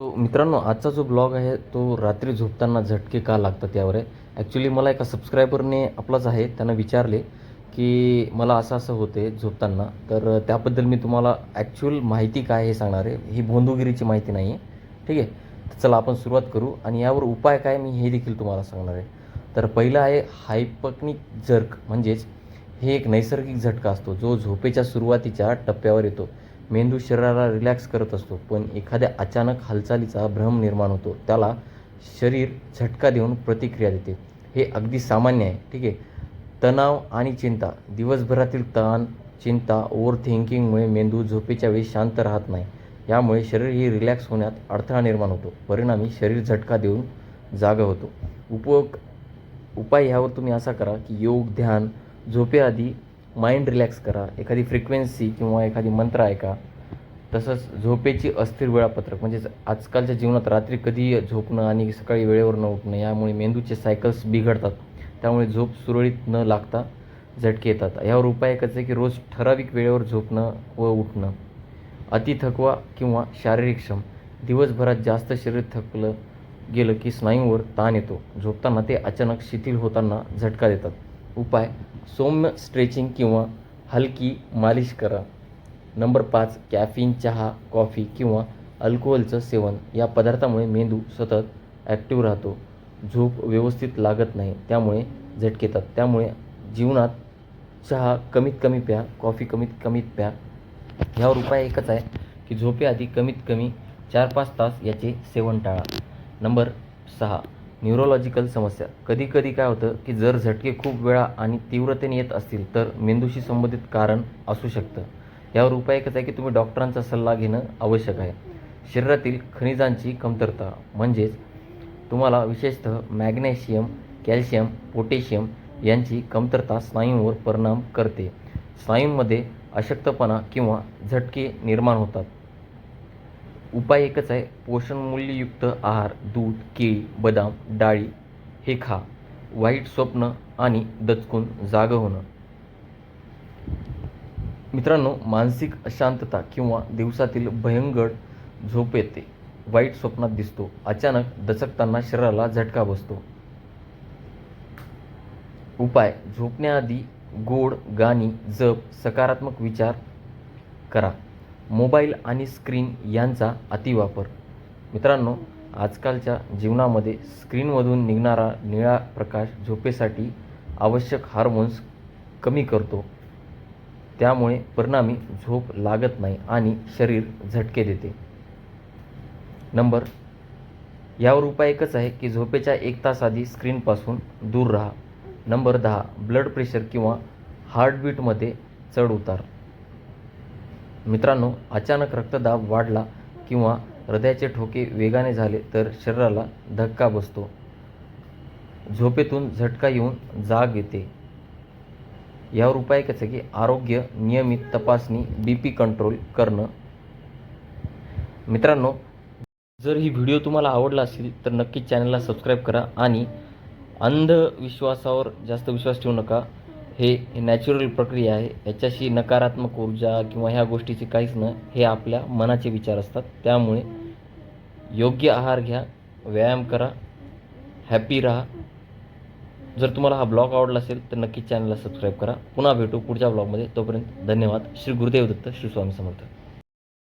तो मित्रांनो आजचा जो ब्लॉग आहे तो रात्री झोपताना झटके का लागतात यावर आहे? ॲक्च्युली मला एका सबस्क्रायबरने आपलाच आहे त्यांना विचारले की मला असं असं होते झोपताना. तर त्याबद्दल मी तुम्हाला ॲक्च्युअल माहिती काय हे सांगणार आहे. ही भोंदूगिरीची माहिती नाही आहे. ठीक आहे? तर चला आपण सुरुवात करू. आणि यावर उपाय काय मी हे देखील तुम्हाला सांगणार आहे. तर पहिलं आहे हायपक्निक जर्क म्हणजेच हे एक नैसर्गिक झटका असतो. जो झोपेच्या सुरुवातीच्या टप्प्यावर येतो. मेंदू शरीराला रिलॅक्स करत असतो पण एखाद्या अचानक हालचालीचा भ्रम निर्माण होतो. त्याला शरीर झटका देऊन प्रतिक्रिया देते. हे अगदी सामान्य आहे ठीक आहे? तणाव आणि चिंता दिवसभरातील ताण चिंता ओव्हर थिंकिंगमुळे मेंदू झोपेच्या वेळी शांत राहत नाही. यामुळे शरीर ही रिलॅक्स होण्यात अडथळा निर्माण होतो. परिणामी शरीर झटका देऊन जागा होतो. उप उपाय ह्यावर तुम्ही असा करा की योग ध्यान झोपेआधी माइंड रिलॅक्स करा एखादी फ्रिक्वेन्सी किंवा एखादी मंत्र ऐका. तसंच झोपेची अस्थिर वेळापत्रक म्हणजेच आजकालच्या जीवनात रात्री कधी झोपणं आणि सकाळी वेळेवर न उठणं यामुळे मेंदूचे सायकल्स बिघडतात. त्यामुळे झोप सुरळीत न लागता झटके येतात. यावर उपाय एकच आहे की रोज ठराविक वेळेवर झोपणं व उठणं. अति थकवा किंवा शारीरिक श्रम. दिवसभरात जास्त शरीर थकलं गेलं की स्नायूंवर ताण येतो. झोपताना ते अचानक शिथिल होताना झटका देतात. उपाय सौम्य स्ट्रेचिंग किंवा हलकी मालिश करा. नंबर पाच कॅफिन चहा कॉफी किंवा अल्कोहोलचं सेवन. या पदार्थामुळे मेंदू सतत ॲक्टिव्ह राहतो. झोप व्यवस्थित लागत नाही त्यामुळे झटके येतात त्यामुळे जीवनात चहा कमीत कमी प्या कॉफी कमीत कमीत प्या. ह्यावर उपाय एकच आहे की झोपेआधी कमीत कमी चार पाच तास याचे सेवन टाळा. नंबर सहा न्यूरोलॉजिकल समस्या. कधी कधी काय होतं की जर झटके खूप वेळा आणि तीव्रतेने येत असतील तर मेंदूशी संबंधित कारण असू शकतं. यावर उपाय एकच आहे की तुम्ही डॉक्टरांचा सल्ला घेणं आवश्यक आहे. शरीरातील खनिजांची कमतरता म्हणजेच तुम्हाला विशेषतः मॅग्नेशियम कॅल्शियम पोटॅशियम यांची कमतरता स्नायूंवर परिणाम करते. स्नायूंमध्ये अशक्तपणा किंवा झटके निर्माण होतात. उपाय एकच आहे. पोषणमूल्ययुक्त आहार दूध केळी बदाम डाळी हे खा. वाईट स्वप्न आणि दचकून जागं होणं. मित्रांनो मानसिक अशांतता किंवा दिवसातील भयंकर झोप येते. वाईट स्वप्नात दिसतो. अचानक दचकताना शरीराला झटका बसतो. उपाय झोपण्याआधी गोड गाणी जप सकारात्मक विचार करा. मोबाईल आणि स्क्रीन यांचा अतिवापर. मित्रांनो आजकालच्या जीवनामध्ये स्क्रीनमधून निघणारा निळा प्रकाश झोपेसाठी आवश्यक हार्मोन्स कमी करतो. त्यामुळे परिणामी झोप लागत नाही आणि शरीर झटके देते. नंबर यावर उपाय एकच आहे की झोपेच्या एक तास आधी स्क्रीनपासून दूर राहा. नंबर दहा ब्लड प्रेशर किंवा हार्टबीटमध्ये चढ उतार. मित्रांनो अचानक रक्तदाब वाढला किंवा हृदयाचे ठोके वेगाने झाले तर शरीराला धक्का बसतो. झोपेतून झटका येऊन जाग येते. यावर उपाय कसं आहे की आरोग्य नियमित तपासणी बी पी कंट्रोल करणं. मित्रांनो जर ही व्हिडिओ तुम्हाला आवडला असेल तर नक्कीच चॅनलला सबस्क्राईब करा आणि अंधविश्वासावर जास्त विश्वास ठेवू नका. हे नॅचरल प्रक्रिया आहे. याच्याशी नकारात्मक ऊर्जा किंवा ह्या गोष्टीचे काहीच न हे आपल्या मनाचे विचार असतात. त्यामुळे योग्य आहार घ्या व्यायाम करा हॅपी राहा. जर तुम्हाला हा ब्लॉग आवडला असेल तर नक्की चॅनलला सबस्क्राईब करा. पुन्हा भेटू पुढच्या ब्लॉगमध्ये. तोपर्यंत धन्यवाद. श्री गुरुदेव दत्त श्री स्वामी समर्थ.